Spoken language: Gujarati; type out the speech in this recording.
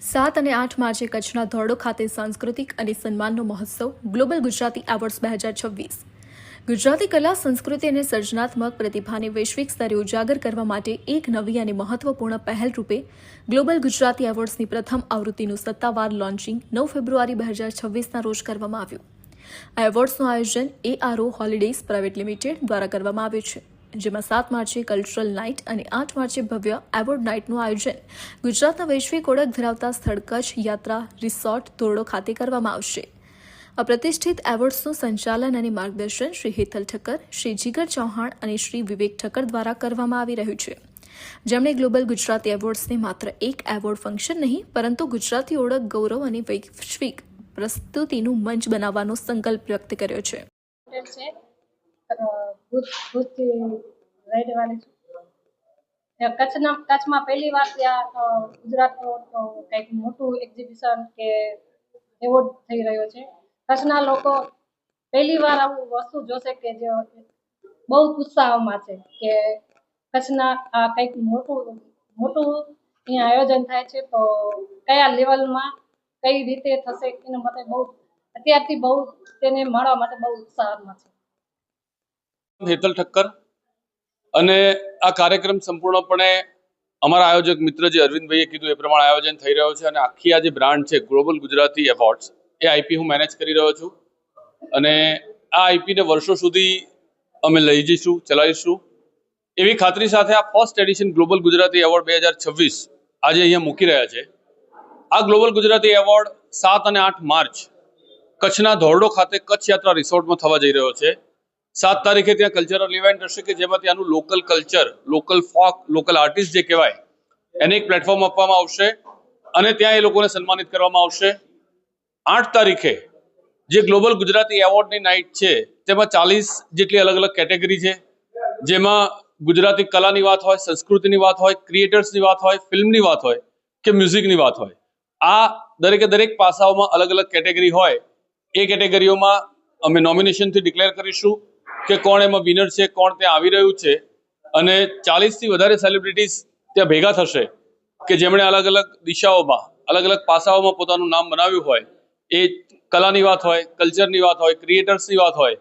સાત અને આઠ માર્ચે કચ્છના ધોરડો ખાતે સાંસ્કૃતિક અને સન્માનનો મહોત્સવ ગ્લોબલ ગુજરાતી એવોર્ડ્સ બે હજાર છવ્વીસ. ગુજરાતી કલા, સંસ્કૃતિ અને સર્જનાત્મક પ્રતિભાને વૈશ્વિક સ્તરે ઉજાગર કરવા માટે એક નવી અને મહત્વપૂર્ણ પહેલ રૂપે ગ્લોબલ ગુજરાતી એવોર્ડ્સની પ્રથમ આવૃત્તિનું સત્તાવાર લોન્ચિંગ નવ ફેબ્રુઆરી બે હજાર છવ્વીસના રોજ કરવામાં આવ્યું. આ એવોર્ડ્સનું આયોજન એઆરઓ હોલિડેઝ પ્રાઇવેટ લિમિટેડ દ્વારા કરવામાં આવ્યું છે. જેમાં સાત માર્ચે કલ્ચરલ નાઇટ અને આઠ માર્ચે ભવ્ય એવોર્ડ નાઇટનું આયોજન. ગુજરાતના વૈશ્વિક ઓળખ ધરાવતા સ્થળ કચ્છ, યાત્રા રિસોર્ટ ધોરડો ખાતે કરવામાં આવશે. આ પ્રતિષ્ઠિત એવોર્ડ્સનું સંચાલન અને માર્ગદર્શન શ્રી હેતલ ઠક્કર, શ્રી જીગર ચૌહાણ અને શ્રી વિવેક ઠક્કર દ્વારા કરવામાં આવી રહ્યું છે. જેમણે ગ્લોબલ ગુજરાતી એવોર્ડ્સને માત્ર એક એવોર્ડ ફંક્શન નહીં, પરંતુ ગુજરાતી ઓળખ, ગૌરવ અને વૈશ્વિક પ્રસ્તુતિનું મંચ બનાવવાનો સંકલ્પ વ્યક્ત કર્યો છે. કચ્છમાં પહેલી વાર ત્યાં ગુજરાત ગુજરાતનું કંઈક મોટું એક્ઝિબિશન કે એવોર્ડ થઈ રહ્યો છે. કચ્છના લોકો પહેલી વાર આવું વસ્તુ જોશે કે જે બહુ ઉત્સાહમાં છે કે કચ્છના આ કંઈક મોટું મોટું અહીંયા આયોજન થાય છે તો કયા લેવલમાં કઈ રીતે થશે એના માટે બહુ, અત્યારથી બહુ તેને મળવા માટે બહુ ઉત્સાહમાં છે. હેતલ ઠક્કર અને આ કાર્યક્રમ સંપૂર્ણપણે અમારા આયોજક મિત્ર જે અરવિંદભાઈએ કીધું એ પ્રમાણે આયોજન થઈ રહ્યો છે અને આખી આ જે બ્રાન્ડ છે ગ્લોબલ ગુજરાતી એવોર્ડ્સ એ આઈપી હું મેનેજ કરી રહ્યો છું. અને આ આઈપીને વર્ષો સુધી અમે લઈ જઈશું, ચલાવીશું. એવી ખાતરી સાથે આ first edition global Gujarati award બે હજાર છવ્વીસ આજે અહીંયા મૂકી રહ્યા છે. આ ગ્લોબલ ગુજરાતી એવોર્ડ સાત અને આઠ માર્ચ કચ્છના ધોરડો ખાતે કચ્છ યાત્રા રિસોર્ટમાં થવા જઈ રહ્યો છે. સાત તારીખે ત્યાં કલ્ચરલ ઇવેન્ટ હશે કે જેમાં ત્યાંનું local culture local folk local artist જે કહેવાય, એને એક પ્લેટફોર્મ આપવામાં આવશે અને ત્યાં એ લોકોને સન્માનિત કરવામાં આવશે. આઠ તારીખે જે ગ્લોબલ ગુજરાતી એવોર્ડની નાઇટ છે, તેમાં ચાલીસ જેટલી અલગ અલગ કેટેગરી છે. જેમાં ગુજરાતી કલાની વાત હોય, સંસ્કૃતિની વાત હોય ક્રિએટર્સની વાત હોય ફિલ્મની વાત હોય કે મ્યુઝિકની વાત હોય. આ દરેકે દરેક પાસાઓમાં અલગ અલગ કેટેગરી હોય. એ કેટેગરીઓમાં અમે નોમિનેશનથી ડિક્લેર કરીશું. કે કોણ એમાં વિનર છે, કોણ ત્યાં આવી રહ્યું છે. અને ચાલીસથી વધારે સેલિબ્રિટીઝ ત્યાં ભેગા થશે કે જેમણે અલગ અલગ દિશાઓમાં અલગ અલગ પાસાઓમાં પોતાનું નામ બનાવ્યું હોય. એ કલાની વાત હોય કલ્ચરની વાત હોય ક્રિએટર્સની વાત હોય